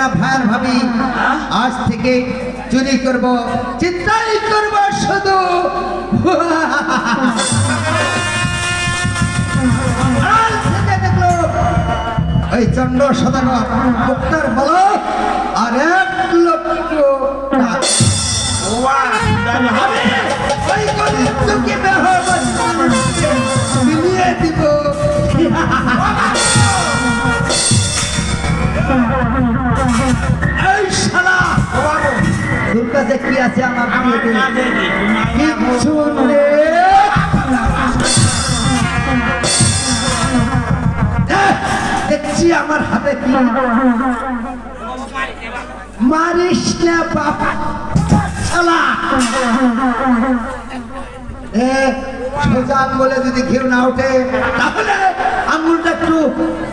না ভাইয়ার ভাবি। আজ থেকে চুরি করব চিন্তাই করব শুধু। ওই চন্দ্র সদাগর মুক্তার বলো আর এক লক্ষ টাকা। ওই গরিব কাছে কি আছে আমার কিচ্ছু দেখছি আমার হাতে কি। মারিস না বাপ। সোজা আঙ্গুলে যদি ঘিউ না ওঠে তাহলে আঙ্গুলটা একটু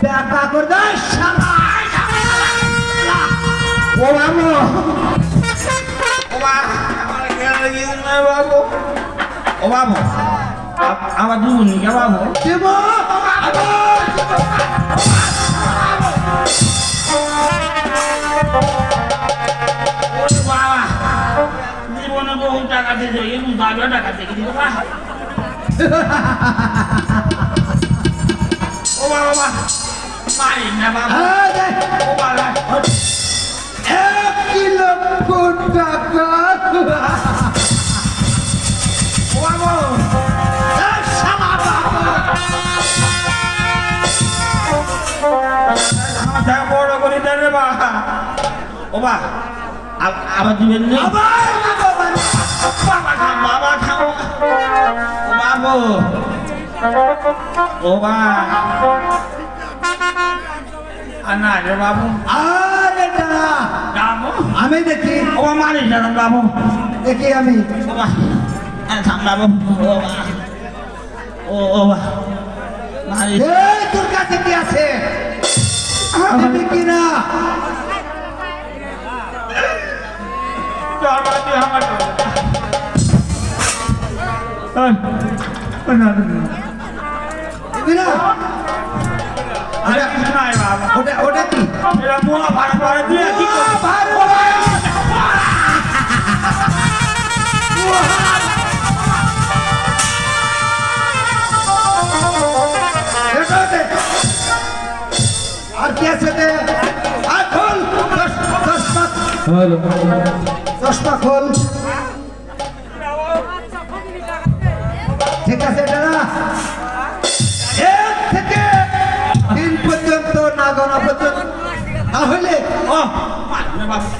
ব্যাকা করে দেয় ও বাবু আমার দুগুনি কে বাবু দেব জীবনে বহু টাকা দিয়েছে এরকম দাবিও টাকা থেকে দিল বা ও বাবা মারি না বাবা। ও বাবা এক লক্ষ টাকা ও আবার দিবেন না? আবার দেব। বাবা খাও বাবা খাও ও বাবু ও বা আনা রে বাবু। আরে দাঁড়া আমি দেখি। ও বা মারিস না বাবু। দেখি আমি। ও বা থাম বাবু। ও বা ও ও বা মারিস এই তোর কাছে কি আছে? আমি কি না? দিবি না আরে কিছু নাই বাবা। ওটা ওটা কি? এরা মোয়া ভাড়া ভাড়া দিয়ে কি? এটা দে। আর কি আছে দে আর খোল চশ- চশমা চশমা খোল।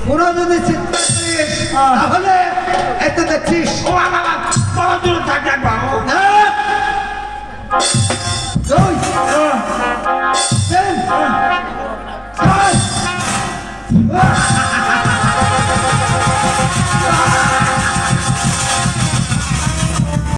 পুরো যদি চিন্তা করিস তাহলে এতে দেখছিস। ও বাবা বাবা বড় দূর থাক বাবু। দুই, তিন, চার, পাঁচ,